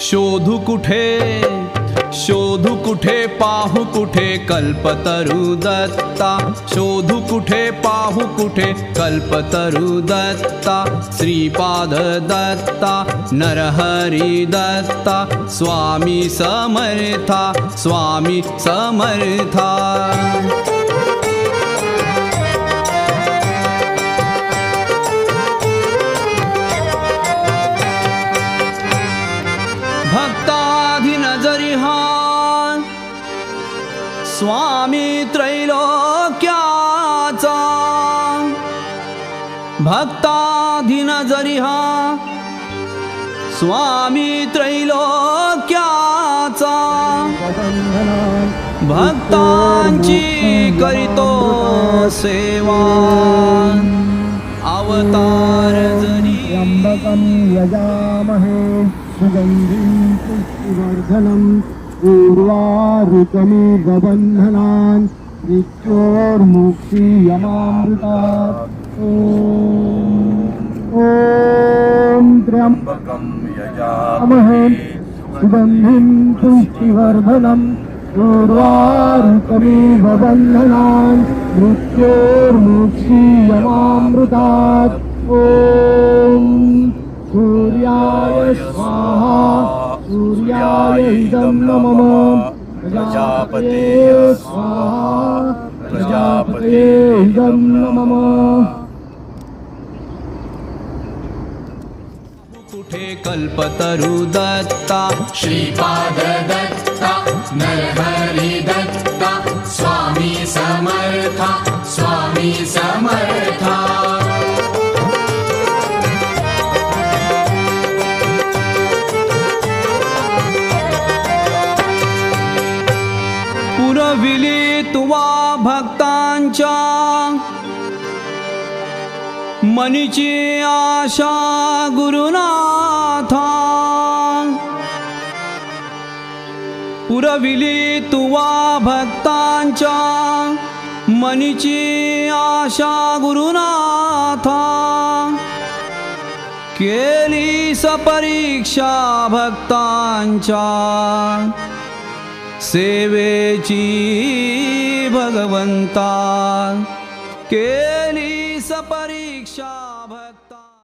शोधू कुठे? शोधू कुठे? पाहू कुठे? कल्पतरू दत्ता शोधू कुठे? पाहू कुठे? कल्पतरू दत्ता श्रीपाद दत्ता नरहरी दत्ता स्वामी समर्था। स्वामी समर्था स्वामी त्रैलोक्याचा. भक्ताधीन जरी हा स्वामी त्रैलोक्याचा. भक्तांची करीतो सेवा. अवतार जरी. यजामहे सुगंधी पुष्टिवर्धनम. ऊर्वारुकमिवबन्धनान् मृत्योर्मुक्षीयमामृतात् ॐ ॐ त्र्यम्बकं यजामहे सुगन्धिं पुष्टिवर्धनम् ऊर्वारुकमिव बन्धनान् मृत्योर्मुक्षीयमामृतात् ॐ सूर्याय स्वाहा। सूर्याय इदं नमः प्रजापते प्रजापते इदं नमः कुठे कल्पतरु दत्ता श्रीपाद दत्ता नरहरी दत्ता स्वामी समर्था स्वामी समर्था। भक्तांच्या मनीची आशा गुरुनाथा. पुरविली तुवा भक्तांच्या मनीची आशा गुरुनाथा. केली सपरीक्षा भक्तांच्या सेवेची भगवंता केली सपरीक्षा